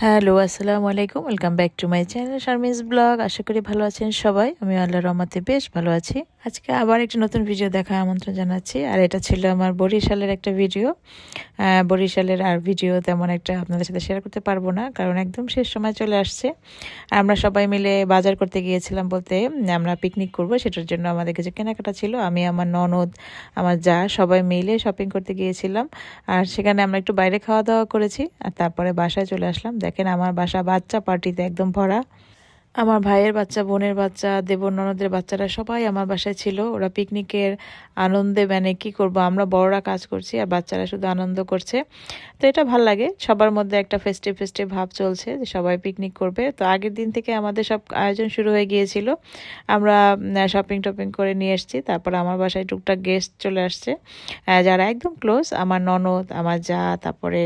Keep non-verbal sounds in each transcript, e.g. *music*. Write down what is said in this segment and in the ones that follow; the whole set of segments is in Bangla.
হ্যালো, আসসালামু আলাইকুম। Welcome back to my channel Sharmi's blog আশা করি ভালো আছেন সবাই। আমি আল্লাহ রহমতে বেশ ভালো আছি। আজকে আবার একটি নতুন ভিডিও দেখা আমন্ত্রণ জানাচ্ছি। আর এটা ছিল আমার বরিশালের একটা ভিডিও বরিশালের আর ভিডিও তেমন একটা আপনাদের সাথে শেয়ার করতে পারব না, কারণ একদম শেষ সময় চলে আসছে। আর আমরা সবাই মিলে বাজার করতে গিয়েছিলাম বলতে আমরা পিকনিক করব, সেটার জন্য আমাদের কিছু কেনাকাটা ছিল। আমি, আমার ননদ, আমার যা, সবাই মিলে শপিং করতে গিয়েছিলাম। আর সেখানে আমরা একটু বাইরে খাওয়া দাওয়া করেছি। আর তারপরে বাসায় চলে আসলাম। দেখেন আমার বাসা বাচ্চা পার্টিতে একদম ভরা। আমার ভাইয়ের বাচ্চা, বোনের বাচ্চা দেবর ননদের বাচ্চারা সবাই আমার বাসায় ছিল। ওরা পিকনিকের আনন্দে মানে কি করব, আমরা বড়রা কাজ করছি আর বাচ্চারা শুধু আনন্দ করছে। তো এটা ভালো লাগে। সবার মধ্যে একটা ফেস্টিভ ফেস্টিভ ভাব চলছে যে সবাই পিকনিক করবে। তো আগের দিন থেকে আমাদের সব আয়োজন শুরু হয়ে গিয়েছিল। আমরা শপিং টপিং করে নিয়ে এসেছি। তারপর আমার বাসায় টুকটাক গেস্ট চলে আসছে। যারা একদম ক্লোজ আমার ননদ, আমার যা, তারপরে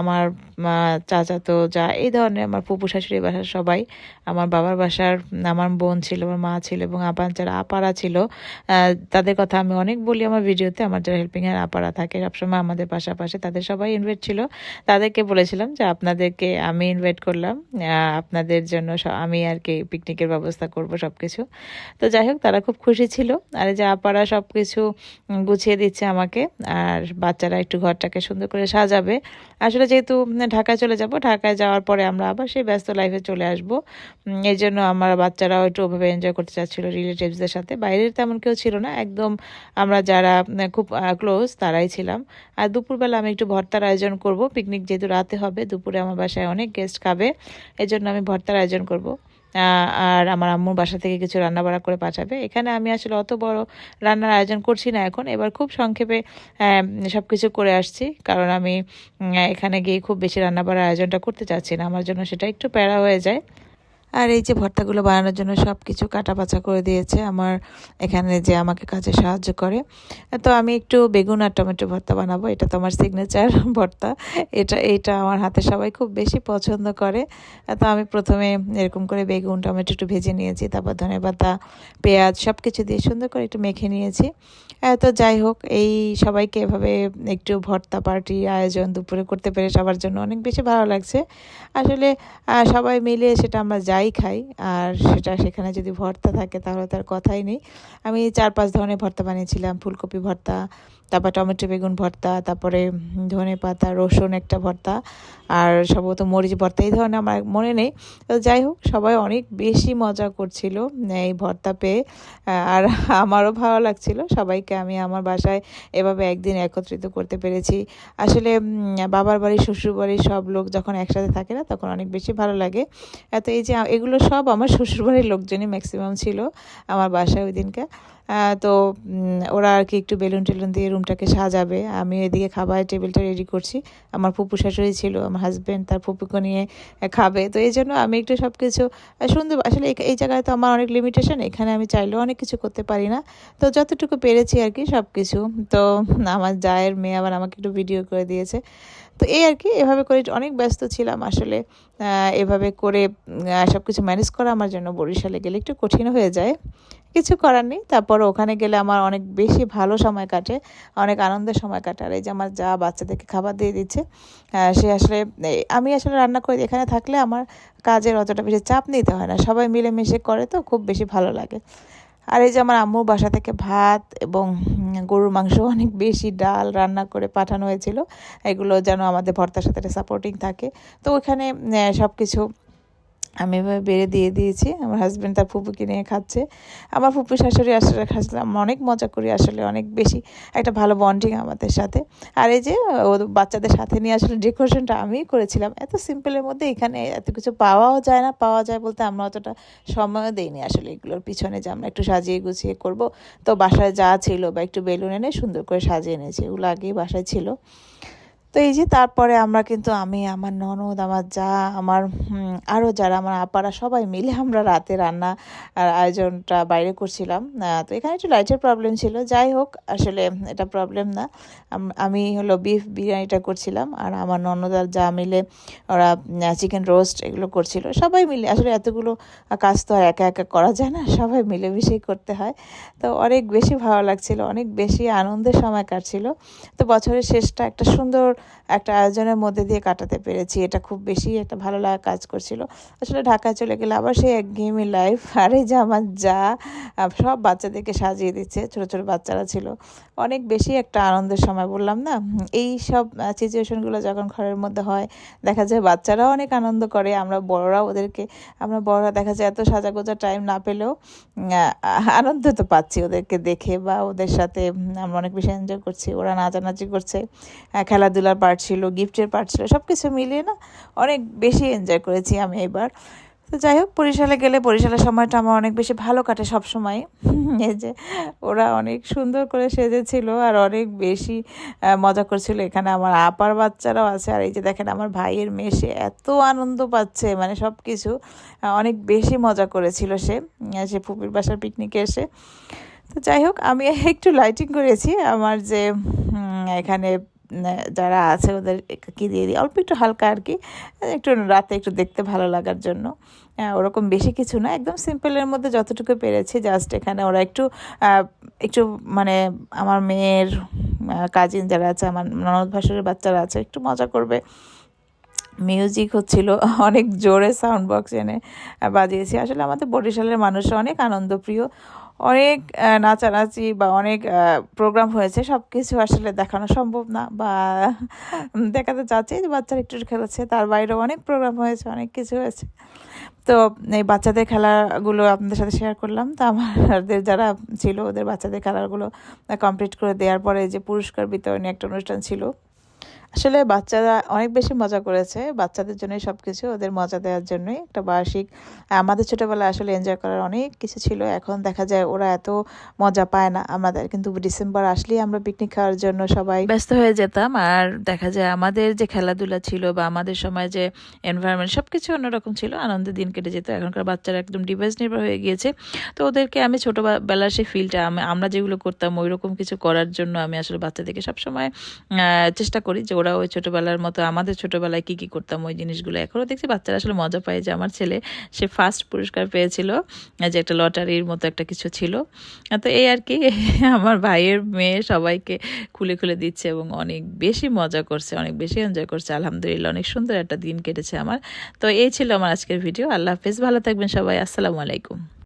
আমার চাচাতো যা, এই ধরনের আমার ফুপু শাশুড়ি বাসার সবাই আমার বাবার বাসার, আমার বোন ছিল, আমার মা ছিল এবং আপার যারা আপারা ছিল তাদের কথা আমি অনেক বলি আমার ভিডিওতে। আমার যারা হেল্পিং এর আপারা থাকে, সবসময় আমাদের পাশাপাশি তাদের সবাই ইনভাইট ছিল। তাদেরকে বলেছিলাম যে আপনাদেরকে আমি ইনভাইট করলাম আপনাদের জন্য আমি আর কি পিকনিকের ব্যবস্থা করব সব কিছু তো যাই হোক, তারা খুব খুশি ছিল। আর যে আপারা সব কিছু গুছিয়ে দিচ্ছে আমাকে, আর বাচ্চারা একটু ঘরটাকে সুন্দর করে সাজাবে। আসলে যেহেতু ঢাকায় চলে যাব, ঢাকায় যাওয়ার পরে আমরা আবার সেই ব্যস্ত লাইফে চলে আসব। এই জন্য আমার বাচ্চারাও একটু ওভাবে এনজয় করতে চাচ্ছিল রিলেটিভসদের সাথে। বাইরের তেমন কেউ ছিল না। একদম আমরা যারা খুব ক্লোজ তারাই ছিলাম। আর দুপুরবেলা আমি একটু ভর্তার আয়োজন করব। পিকনিক যেহেতু রাতে হবে, দুপুরে আমার বাসায় অনেক গেস্ট খাবে এই জন্য আমি ভর্তার আয়োজন করব। আর আমার আম্মুর বাসা থেকে কিছু রান্না বাড়া করে পাঠাবে। এখানে আমি আসলে অত বড় রান্নার আয়োজন করছি না এখন। এবার খুব সংক্ষেপে সব কিছু করে আসছি। কারণ আমি এখানে গিয়ে খুব বেশি রান্না বাড়ার আয়োজনটা করতে চাচ্ছি না। আমার জন্য সেটা একটু প্যারা হয়ে যায়। আর এই যে ভর্তাগুলো বানানোর জন্য সব কিছু কাটা বাছা করে দিয়েছে আমার এখানে যে আমাকে কাজে সাহায্য করে। তো আমি একটু বেগুন আর টমেটো ভর্তা বানাবো, এটা তো আমার সিগনেচার ভর্তা। এটা এটা আমার হাতে সবাই খুব বেশি পছন্দ করে। তো আমি প্রথমে এরকম করে বেগুন, টমেটো একটু ভেজে নিয়েছি, তারপর ধনে পাতা, পেঁয়াজ সব কিছু দিয়ে সুন্দর করে একটু মেখে নিয়েছি। তো যাই হোক, এই সবাইকে এভাবে একটু ভর্তা পার্টি আয়োজন দুপুরে করতে পেরে সবার জন্য অনেক বেশি ভালো লাগছে। আসলে সবাই মিলে সেটা আমরা যাই খাই, আর সেটা সেখানে যদি ভর্তা থাকে তাহলে তার কথাই নেই। আমি চার পাঁচ ধরনের ভর্তা বানিয়েছিলাম, ফুলকপি ভর্তা তারপর টমেটো, বেগুন ভর্তা, তারপরে ধনে পাতা, রসুন একটা ভর্তা, আর সম্ভবত মরিচ ভর্তা, এই ধরনের আমার মনে নেই। তো যাই হোক, সবাই অনেক বেশি মজা করছিল এই ভর্তা পেয়ে আর আমারও ভালো লাগছিল। সবাইকে আমি আমার বাসায় এভাবে একদিন একত্রিত করতে পেরেছি। আসলে বাবার বাড়ি, শ্বশুর বাড়ির সব লোক যখন একসাথে থাকে না, তখন অনেক বেশি ভালো লাগে। তো এই যে, এগুলো সব আমার শ্বশুর বাড়ির লোকজনই ম্যাক্সিমাম ছিল, আমার বাসায় ওই দিনকে। তো ওরা আর কি একটু বেলুন টেলুন দিয়ে রুমটাকে সাজাবে। আমি এদিকে খাবার টেবিলটা রেডি করছি। আমার ফুপু শাশুড়ি ছিল, আমার হাজব্যান্ড তার ফুপুকে নিয়ে খাবে। তো এই জন্য আমি একটু সব কিছু সুন্দর, আসলে এই- জায়গায় তো আমার অনেক লিমিটেশন এখানে আমি চাইলেও অনেক কিছু করতে পারি না। তো যতটুকু পেরেছি আর কি সব কিছু তো আমার জায়ের মেয়ে আবার আমাকে একটু ভিডিও করে দিয়েছে। তো এই আর কি, এভাবে করে অনেক ব্যস্ত ছিলাম আসলে। এভাবে করে সব কিছু ম্যানেজ করা আমার জন্য বরিশালে গেলে একটু কঠিন হয়ে যায়। কিছু করার নেই, তারপর ওখানে গেলে আমার অনেক বেশি ভালো সময় কাটে, অনেক আনন্দের সময় কাটে। আর এই যে আমার যা বাচ্চাদেরকে খাবার দিয়ে দিচ্ছে সে আসলে আমি আসলে রান্না করি, এখানে থাকলে আমার কাজের অতটা বেশি চাপ নিতে হয় না। সবাই মিলেমিশে করে তো খুব বেশি ভালো লাগে। আর এই যে আমার আম্মুর বাসা থেকে ভাত এবং গরুর মাংস *laughs* অনেক বেশি ডাল রান্না করে পাঠানো হয়েছিল। এগুলো যেন আমাদের ভর্তার সাথে সাপোর্টিং থাকে। তো ওখানে সব কিছু আমি এভাবে বেড়ে দিয়ে দিয়েছি। আমার হাজব্যান্ড তার ফুপুকে নিয়ে খাচ্ছে। আমার ফুপু শাশুড়ি আসলে খাচ্ছিল আমরা অনেক মজা করি আসলে, অনেক বেশি একটা ভালো বন্ডিং আমাদের সাথে। আর এই যে, ও বাচ্চাদের সাথে নিয়ে আসলে ডেকোরেশনটা আমিই করেছিলাম। এত সিম্পলের মধ্যে এখানে এত কিছু পাওয়াও যায় না, পাওয়া যায় বলতে আমরা অতটা সময়ও দেইনি আসলে এগুলোর পিছনে যে আমরা একটু সাজিয়ে গুছিয়ে করব। তো বাসায় যা ছিল বা একটু বেলুন এনে সুন্দর করে সাজিয়ে এনেছি। এগুলো আগেই বাসায় ছিল। তো এই যে তারপরে আমরা কিন্তু আমি, আমার ননদ, আমার যা, আমার আরও যারা আমার আপারা সবাই মিলে আমরা রাতে রান্না আয়োজনটা বাইরে করছিলাম। তো এখানে একটু লাইটের প্রবলেম ছিল। যাই হোক, আসলে এটা প্রবলেম না। আমি হলো বিফ বিরিয়ানিটা করছিলাম আর আমার ননদ আর যা মিলে ওরা চিকেন রোস্ট এগুলো করছিল। সবাই মিলে, আসলে এতগুলো কাজ তো আর একা একা করা যায় না। সবাই মিলেমিশেই করতে হয়। তো অনেক বেশি ভালো লাগছিল, অনেক বেশি আনন্দের সময় কাটছিল। তো বছরের শেষটা একটা সুন্দর একটা আয়োজনের মধ্যে দিয়ে কাটাতে পেরেছি। এটা খুব বেশি একটা ভালো লাগা কাজ করছিল। আসলে ঢাকায় চলে গেলে আবার সেই একঘেয়েমি লাইফ আর এই যে আমার যা সব বাচ্চাদেরকে সাজিয়ে দিচ্ছে ছোট ছোট বাচ্চারা ছিল। অনেক বেশি একটা আনন্দের সময় বললাম না? এই সব সিচুয়েশনগুলো যখন ঘরের মধ্যে হয় দেখা যায় বাচ্চারাও অনেক আনন্দ করে। আমরা বড়রাও ওদেরকে আমরা বড়রা দেখা যায় এত সাজাগোজা টাইম না পেলেও আনন্দ তো পাচ্ছি ওদেরকে দেখে বা ওদের সাথে আমরা অনেক বেশি এনজয় করছি। ওরা নাচানাচি করছে আহ, খেলাধুলার পার্ট ছিল গিফটের পার্ট ছিল সব কিছু মিলিয়ে না অনেক বেশি এনজয় করেছি আমি এবার। তো যাই হোক, বরিশালে গেলে বরিশালের সময়টা আমার অনেক বেশি ভালো কাটে সব সময় *laughs* এই যে ওরা অনেক সুন্দর করে সেজেছিল আর অনেক বেশি মজা করছিল। এখানে আমার আপার বাচ্চারাও আছে আর এই যে দেখেন আমার ভাইয়ের মেয়ে, সে এত আনন্দ পাচ্ছে মানে সব কিছু অনেক বেশি মজা করেছিল সে সে ফুপির বাসার পিকনিকে এসে। তো যাই হোক, আমি *laughs* একটু লাইটিং করেছি। আমার যে এখানে যারা আছে ওদের কি দিয়ে দিই? অল্প একটু হালকা আর কি, একটু রাতে একটু দেখতে ভালো লাগার জন্য। ওরকম বেশি কিছু না, একদম সিম্পলের মধ্যে যতটুকু পেরেছি জাস্ট এখানে ওরা একটু একটু মানে আমার মেয়ের কাজিন যারা আছে, আমার ননদ ভাসুরের বাচ্চারা আছে, একটু মজা করবে। মিউজিক হচ্ছিল, অনেক জোরে সাউন্ড বক্স এনে বাজিয়েছি। আসলে আমাদের বরিশালের মানুষরা অনেক আনন্দপ্রিয় অনেক নাচানাচি বা অনেক প্রোগ্রাম হয়েছে সব কিছু আসলে দেখানো সম্ভব না বা *laughs* দেখাতে চাচ্ছি যে বাচ্চারা একটু খেলেছে, তার বাইরেও অনেক প্রোগ্রাম হয়েছে, অনেক কিছু হয়েছে। তো এই বাচ্চাদের খেলাগুলো আপনাদের সাথে শেয়ার করলাম। তো আমাদের যারা ছিল, ওদের বাচ্চাদের খেলাগুলো কমপ্লিট করে দেওয়ার পরে যে পুরস্কার বিতরণী একটা অনুষ্ঠান ছিল আসলে বাচ্চারা অনেক বেশি মজা করেছে। বাচ্চাদের জন্যই সব কিছু ওদের মজা দেওয়ার জন্যই একটা বার্ষিক। আমাদের ছোটোবেলায় আসলে এনজয় করার অনেক কিছু ছিল, এখন দেখা যায় ওরা এত মজা পায় না আমাদের। কিন্তু ডিসেম্বর আসলেই আমরা পিকনিক খাওয়ার জন্য সবাই ব্যস্ত হয়ে যেতাম আর দেখা যায় আমাদের যে খেলাধুলা ছিল বা আমাদের সময় যে এনভায়রনমেন্ট সব কিছু অন্যরকম ছিল আনন্দের দিন কেটে যেত। এখনকার বাচ্চারা একদম ডিভাইস নির্ভর হয়ে গিয়েছে। তো ওদেরকে আমি ছোটোবেলার সেই ফিলটা আমরা যেগুলো করতাম ওই রকম কিছু করার জন্য আমি আসলে বাচ্চাদেরকে সবসময় চেষ্টা করি যে ওরা ওই ছোটোবেলার মতো, আমাদের ছোটোবেলায় কী কী করতাম ওই জিনিসগুলো। এখনও দেখছি বাচ্চারা আসলে মজা পায় যে আমার ছেলে, সে ফার্স্ট পুরস্কার পেয়েছিল, যে একটা লটারির মতো একটা কিছু ছিল। তো এই আর কি, *laughs* আমার ভাইয়ের মেয়ে সবাইকে খুলে খুলে দিচ্ছে এবং অনেক বেশি মজা করছে, অনেক বেশি এনজয় করছে। আলহামদুলিল্লাহ, অনেক সুন্দর একটা দিন কেটেছে আমার। তো এই ছিল আমার আজকের ভিডিও আল্লাহ হাফেজ, ভালো থাকবেন সবাই। আসসালামু আলাইকুম।